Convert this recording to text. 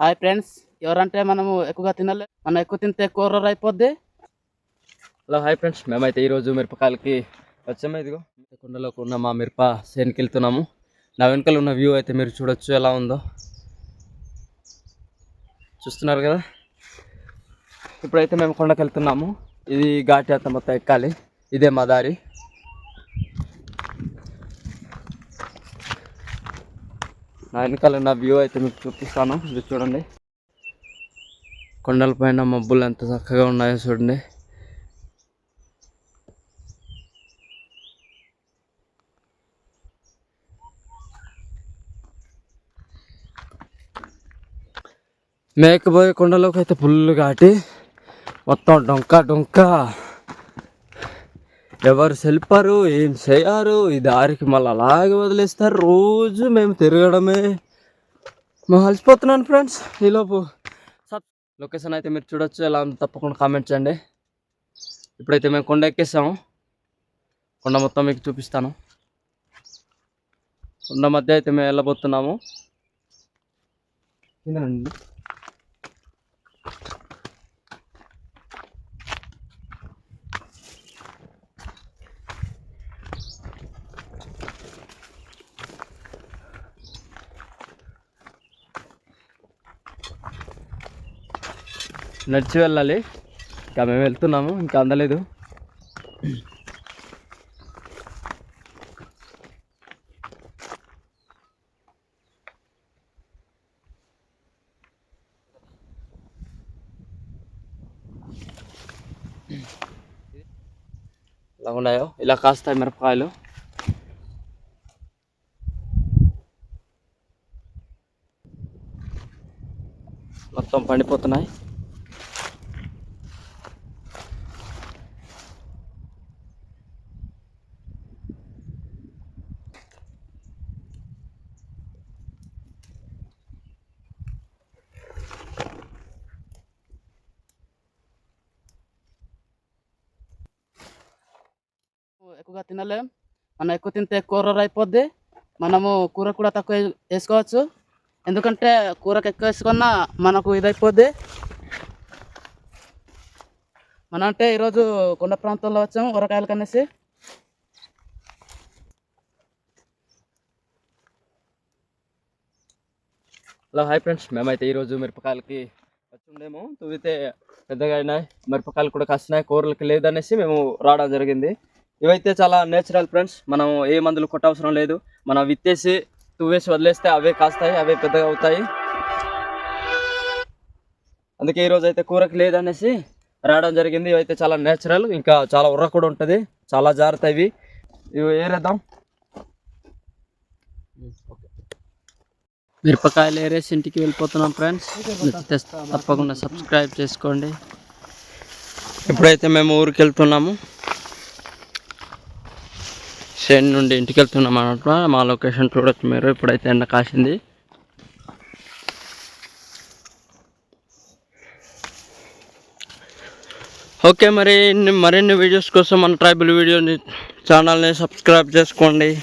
Hi friends ఎవరంటే మనము ఎక్కువగా తినలే మనం ఎక్కువ తింటే కూర అయిపోద్ది. హలో హాయ్ ఫ్రెండ్స్ మేమైతే ఈరోజు మిరపకాయలకి వచ్చాము ఇదిగో. కుండలోకి ఉన్న మా మిరప సేనుకి వెళ్తున్నాము. నా వెనకాల ఉన్న వ్యూ అయితే మీరు చూడొచ్చు ఎలా ఉందో. చూస్తున్నారు కదా? ఇప్పుడైతే మేము కొండకి వెళ్తున్నాము. ఇది ఘాట్ యాత్ర మొత్తం ఎక్కాలి. ఇదే మా దారి. నా వెనకాల నా వ్యూ అయితే మీకు చూపిస్తాను. ఇది చూడండి. కొండల పైన మబ్బులు ఎంత చక్కగా ఉన్నాయో చూడండి. మేకపోయే కొండలోకి అయితే ఫుల్ కాటి. మొత్తం డొంక డొంక. ఎవరు సెల్పారు ఏం చేయరు ఈ దారికి మళ్ళీ అలాగే వదిలేస్తారు. రోజు మేము తిరగడమే. మేము అలసిపోతున్నాను ఫ్రెండ్స్ ఈలోపు సార్ లొకేషన్ అయితే మీరు చూడొచ్చు. ఎలా తప్పకుండా కామెంట్ చేయండి. ఇప్పుడైతే మేము కొండ ఎక్కేసాము. కొండ మొత్తం మీకు చూపిస్తాను. కొండ మధ్య అయితే మేము వెళ్ళబోతున్నాము. నడిచి వెళ్ళాలి. ఇంకా మేము వెళ్తున్నాము ఇంకా అందలేదు. ఎలా ఉన్నాయో? ఇలా కాస్తాయి మిరపకాయలు. మొత్తం పండిపోతున్నాయి. ఎక్కువగా తినలేం. మనం ఎక్కువ తింటే కూర అయిపోద్ది. మనము కూర కూడా తక్కువ వేసుకోవచ్చు. ఎందుకంటే కూరకు ఎక్కువ వేసుకున్నా మనకు ఇది అయిపోద్ది మనం అంటే ఈరోజు కొండ ప్రాంతంలో వచ్చాము ఊరకాయలు కనేసి. Hello hi friends. మేమైతే ఈరోజు మిరపకాయలకి వచ్చిండేమో. తువ్వితే పెద్దగా అయినాయి. మిరపకాయలు కూడా కాస్తున్నాయి. కూరలకి లేదనేసి మేము రావడం జరిగింది. ఇవైతే చాలా నేచురల్ ఫ్రెండ్స్. మనం ఏ మందులు కొట్టవసరం లేదు. మనం విత్తేసి తువ్వేసి వదిలేస్తే అవే కాస్తాయి అవే పెద్దగా అవుతాయి. అందుకే ఈరోజు అయితే కూరకి లేదనేసి రావడం జరిగింది. ఇవైతే చాలా నేచురల్ ఇంకా చాలా ఉర్ర కూడా ఉంటుంది. చాలా జాగ్రత్త ఇవి. ఇవి ఏరేద్దాం. మిరపకాయలు ఏరేసి ఇంటికి వెళ్ళిపోతున్నాం ఫ్రెండ్స్. తప్పకుండా సబ్స్క్రైబ్ చేసుకోండి. ఇప్పుడైతే మేము ఊరికి వెళ్తున్నాము. షెడ్ నుండి ఇంటికి వెళ్తున్నాం అనమాట మా లొకేషన్ చూడొచ్చు మీరు ఇప్పుడైతే ఎండ కాసింది. ఓకే మరి ఇన్ని- మరిన్ని వీడియోస్ కోసం మన ట్రైబల్ వీడియోని ఛానల్ని సబ్స్క్రైబ్ చేసుకోండి.